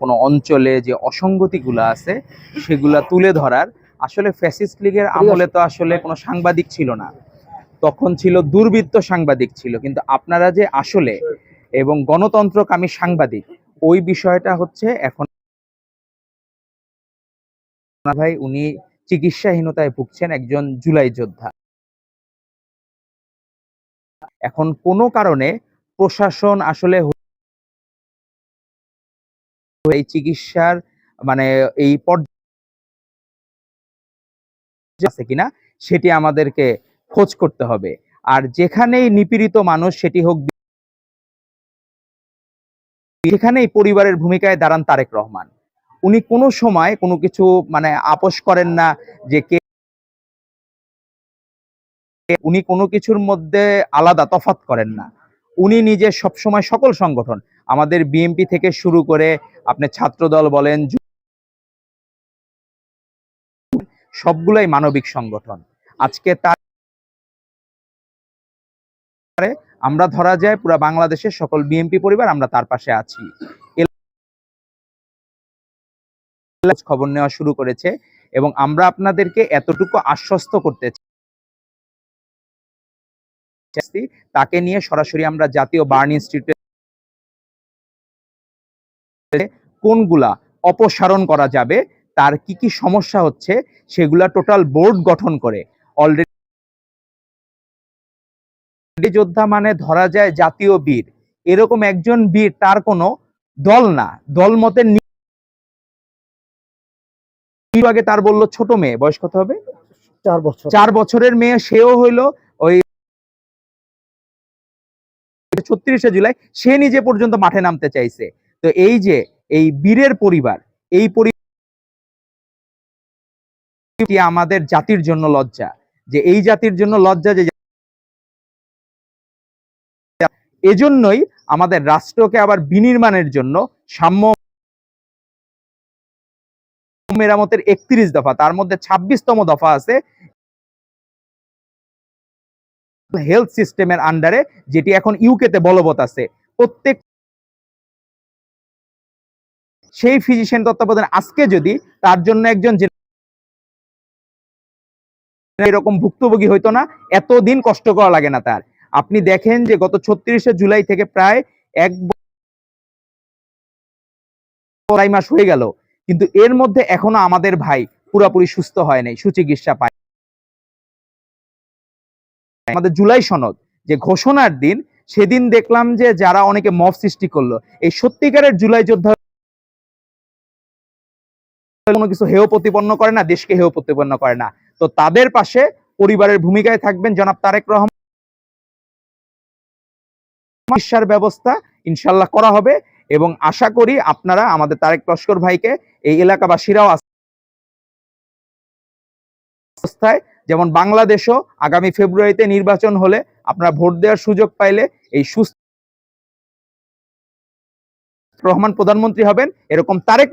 কোনো অঞ্চলে যে অসঙ্গতিগুলো আছে সেগুলা তুলে ধরার আসলে ফ্যাসিস্ট লীগের আমলে তো আসলে কোনো সাংবাদিক ছিল না। তখন ছিল দুর্বৃত্ত সাংবাদিক ছিল কিন্তু আপনারা যে আসলে এবং গণতন্ত্রকামী সাংবাদিক ওই বিষয়টা হচ্ছে এখন ভাই উনি চিকিৎসাহীনতায় ভুগছেন একজন জুলাই যোদ্ধা। এখন কোনো কারণে প্রশাসন আসলে এই চিকিৎসার মানে এই পর্যায়ে আছে কিনা, সেটি আমাদেরকে খোঁজ করতে হবে। আর যেখানেই নিপীড়িত মানুষ সেটি হোক, সেখানেই পরিবারের ভূমিকায় দাঁড়ান তারেক রহমান। উনি কোনো সময় কোনো কিছু মানে আপোষ করেন না যে কে, উনি কোনো কিছুর মধ্যে আলাদা তফাত করেন না। উনি নিজে সবসময় সকল সংগঠন আমাদের বিএমপি থেকে শুরু করে আপনি ছাত্রদল বলেন সবগুলাই মানবিক সংগঠন। আজকে তার আমরা ধরা যায় পুরো বাংলাদেশের সকল বিএমপি পরিবার আমরা তার পাশে আছি। খবর নেওয়া শুরু করেছে এবং আমরা আপনাদেরকে এতটুকু আশ্বস্ত করতে তাকে নিয়ে সরাসরি আমরা জাতীয় বার্ন ইনস্টিটিউটে কোনগুলা অপসারণ করা যাবে তার কি কি সমস্যা হচ্ছে সেগুলা টোটাল বোর্ড গঠন করে। অলরেডি যোদ্ধা মানে ধরা যায় জাতীয় বীর। এরকম একজন বীর তার কোনো দল না। দল মতে আগে তার বলল ছোট মেয়ে বয়স কত হবে? চার বছর। চার বছরের মেয়ে সেও হইল ওই ছত্রিশে জুলাই সে নিজে পর্যন্ত মাঠে নামতে চাইছে। তো এই যে এই বীরের পরিবার, এই পরিবার আমাদের জাতির জন্য লজ্জা, যে এই জাতির জন্য লজ্জা যে এজন্যই আমাদের রাষ্ট্রকে আবার বিনির্মাণের জন্য সাম্য মেরামতের একত্রিশ দফা, তার মধ্যে ছাব্বিশতম দফা আছে। হেলথ সিস্টেমের আন্ডারে যেটি এখন ইউকেতে বলবৎ আছে। প্রত্যেক সেই ফিজিশিয়ান তত্ত্বাবধানে আজকে যদি তার জন্য একজন এরকম ভুক্তভোগী হইতো না, এতদিন কষ্ট করা লাগে না তার। আপনি দেখেন যে গত ছত্রিশে জুলাই থেকে প্রায় এক আড়াই মাস হয়ে গেল, কিন্তু এর মধ্যে এখনও আমাদের ভাই পুরোপুরি সুস্থ হয় নাই, সুচিকিৎসা পায় আমাদের জুলাই সনদ, যে ঘোষণার দিন, সেদিন দেখলাম যে যারা অনেকে মব সৃষ্টি করল, এই সত্যিকারের জুলাই যোদ্ধা কোনো কিছু হেয় প্রতিপন্ন করে না, দেশকে হেয় প্রতিপন্ন করে না। তো তাদের পাশে পরিবারের ভূমিকায় থাকবেন জনাব তারেক রহমান। ব্যবস্থা ইনশাল্লাহ করা হবে এবং আশা করি আপনারা আমাদের তারেক লস্কর ভাইকে এই এলাকাবাসীরাও অবস্থায়, যেমন বাংলাদেশও আগামী ফেব্রুয়ারিতে নির্বাচন হলে আপনারা ভোট দেওয়ার সুযোগ পাইলে এই সুস্থ রহমান প্রধানমন্ত্রী হবেন, এরকম তারেক